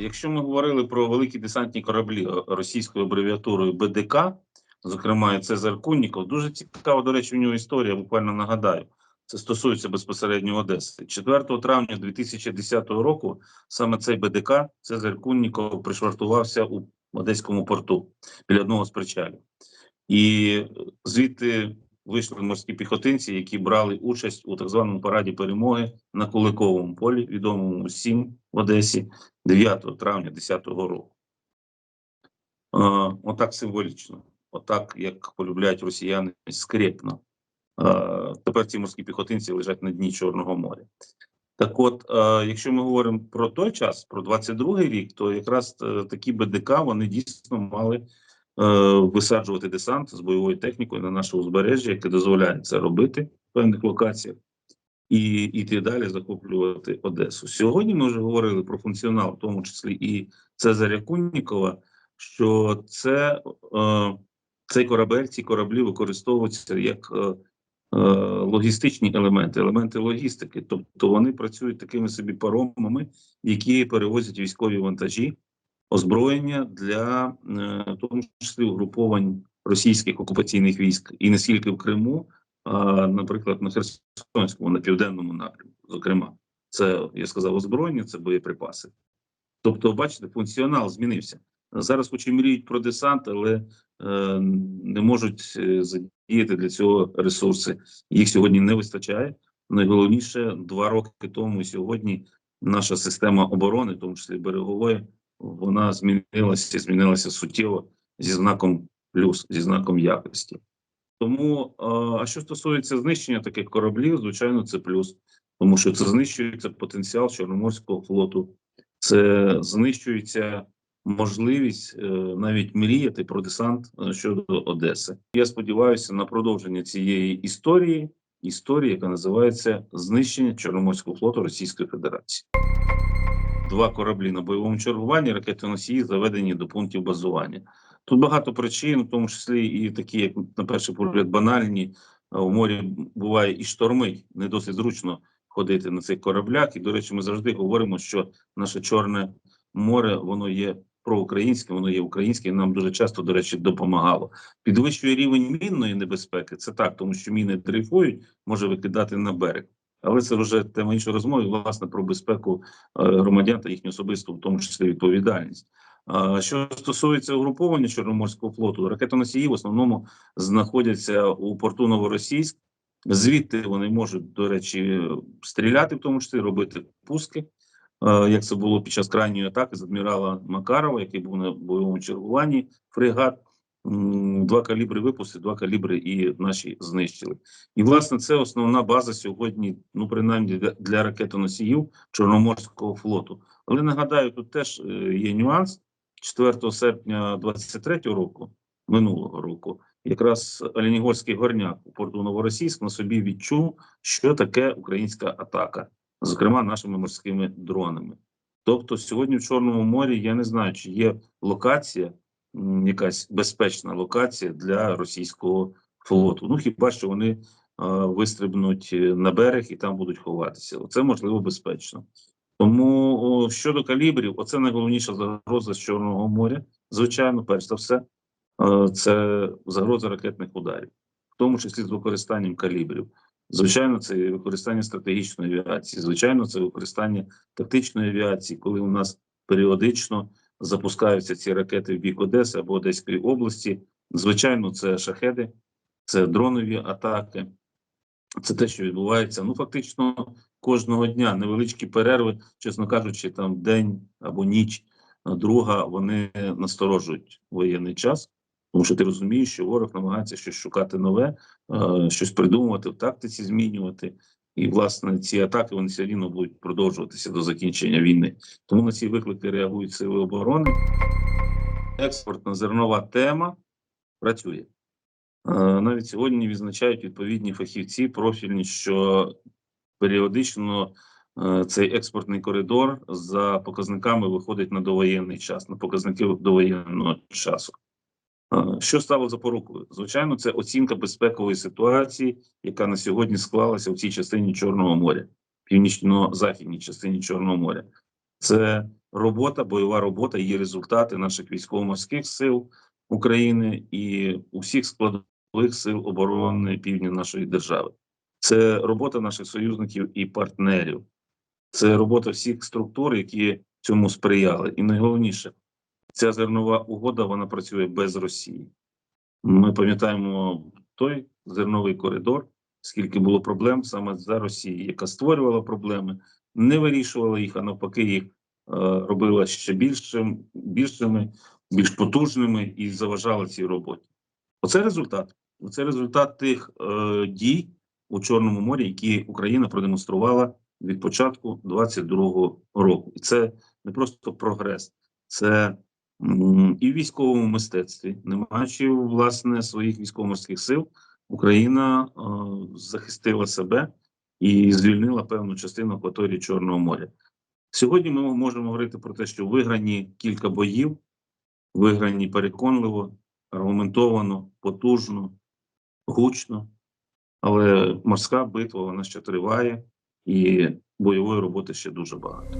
якщо ми говорили про великі десантні кораблі е, російською абревіатурою БДК, зокрема і Цезар Кунніков, дуже цікава, до речі, в нього історія, буквально нагадаю. Це стосується безпосередньо Одеси. 4 травня 2010 року саме цей БДК Цезар Кунніков пришвартувався у Одеському порту біля одного з причалів. І звідти вийшли морські піхотинці, які брали участь у так званому параді перемоги на Куликовому полі, відомому всім в Одесі, 9 травня 2010 року. Е, отак символічно, отак, як полюбляють росіяни, скрепно. Е, тепер ці морські піхотинці лежать на дні Чорного моря. Так от, е, якщо ми говоримо про той час, про 22-й рік, то якраз такі БДК вони дійсно мали висаджувати десант з бойовою технікою на наше узбережжя, яке дозволяє це робити в певних локаціях, і йти далі захоплювати Одесу. Сьогодні ми вже говорили про функціонал, в тому числі і Цезаря Куннікова, що це е, цей корабель, ці кораблі використовуються як е, е, логістичні елементи, елементи логістики. Тобто вони працюють такими собі паромами, які перевозять військові вантажі, озброєння для е, в тому числі угруповань російських окупаційних військ, і не скільки в Криму, а наприклад, на Херсонському, на південному напрямку. Зокрема, це я сказав озброєння, це боєприпаси. Тобто, бачите, функціонал змінився. Зараз, хоч і мріють про десант, але е, не можуть е, задіяти для цього ресурси. Їх сьогодні не вистачає. Найголовніше два роки тому і сьогодні наша система оборони, в тому числі берегової, вона змінилася, змінилася суттєво зі знаком плюс, зі знаком якості. Тому, а що стосується знищення таких кораблів, звичайно, це плюс, тому що це знищується потенціал Чорноморського флоту, це знищується можливість е, навіть мріяти про десант е, щодо Одеси. Я сподіваюся на продовження цієї історії, історії, яка називається знищення Чорноморського флоту Російської Федерації. Два кораблі на бойовому чергуванні, ракетоносії заведені до пунктів базування. Тут багато причин, в тому числі і такі, як на перший погляд, банальні. У морі буває і штормить, не досить зручно ходити на цих кораблях. І, до речі, ми завжди говоримо, що наше Чорне море воно є проукраїнське, воно є українське, і нам дуже часто, до речі, допомагало. Підвищує рівень мінної небезпеки. Це так, тому що міни дрейфують, може викидати на берег. Але це вже тема іншої розмови, власне, про безпеку е, громадян та їхню особисту, в тому числі відповідальність. Що стосується угруповання Чорноморського флоту, ракетоносії в основному знаходяться у порту Новоросійськ. Звідти вони можуть, до речі, стріляти, в тому числі робити пуски, як це було під час крайньої атаки з адмірала Макарова, який був на бойовому чергуванні. Фрегат два калібри випустили, два калібри і наші знищили. І власне це основна база сьогодні, ну принаймні для, ракетоносіїв Чорноморського флоту. Але нагадаю, тут теж е, є нюанс. 4 серпня 23 року, минулого року, якраз Оленігорський горняк у порту Новоросійськ на собі відчув, що таке українська атака, зокрема нашими морськими дронами. Тобто, сьогодні в Чорному морі я не знаю, чи є локація, якась безпечна локація для російського флоту. Ну хіба що вони е, вистрибнуть на берег і там будуть ховатися? Це можливо безпечно. Тому о, щодо калібрів, оце найголовніша загроза з Чорного моря. Звичайно, перш за все, е, це загроза ракетних ударів, в тому числі з використанням калібрів. Звичайно, це використання стратегічної авіації. Звичайно, це використання тактичної авіації, коли у нас періодично запускаються ці ракети в бік Одеси або Одеської області. Звичайно, це шахеди, це дронові атаки. Це те, що відбувається. Ну, фактично, кожного дня невеличкі перерви, чесно кажучи, там день або ніч, друга вони насторожують воєнний час, тому що ти розумієш, що ворог намагається щось шукати нове, щось придумувати в тактиці, змінювати. І, власне, ці атаки вони все рівно будуть продовжуватися до закінчення війни. Тому на ці виклики реагують сили оборони. Експортна зернова тема працює. Е, Навіть сьогодні відзначають відповідні фахівці профільні, що періодично е, цей експортний коридор за показниками виходить на довоєнний час, на показники довоєнного часу. Е, Що стало запорукою? Звичайно, це оцінка безпекової ситуації, яка на сьогодні склалася в цій частині Чорного моря, північно-західній частині Чорного моря. Це робота, бойова робота, її результати наших військово-морських сил України і усіх складових сил оборони півдня нашої держави. Це робота наших союзників і партнерів, це робота всіх структур, які цьому сприяли. І найголовніше, ця зернова угода вона працює без Росії. Ми пам'ятаємо той зерновий коридор, скільки було проблем саме за Росії, яка створювала проблеми, не вирішувала їх, а навпаки, їх е, робила ще більшим, більшими, більш потужними і заважала цій роботі. Оце результат. Оце результат тих е, дій у Чорному морі, які Україна продемонструвала від початку 22-го року. І це не просто прогрес, це і в військовому мистецтві, не маючи власне своїх військово-морських сил, Україна е, захистила себе і звільнила певну частину акваторії Чорного моря. Сьогодні ми можемо говорити про те, що виграні кілька боїв, виграні переконливо, аргументовано, потужно, гучно. Але морська битва вона ще триває, і бойової роботи ще дуже багато.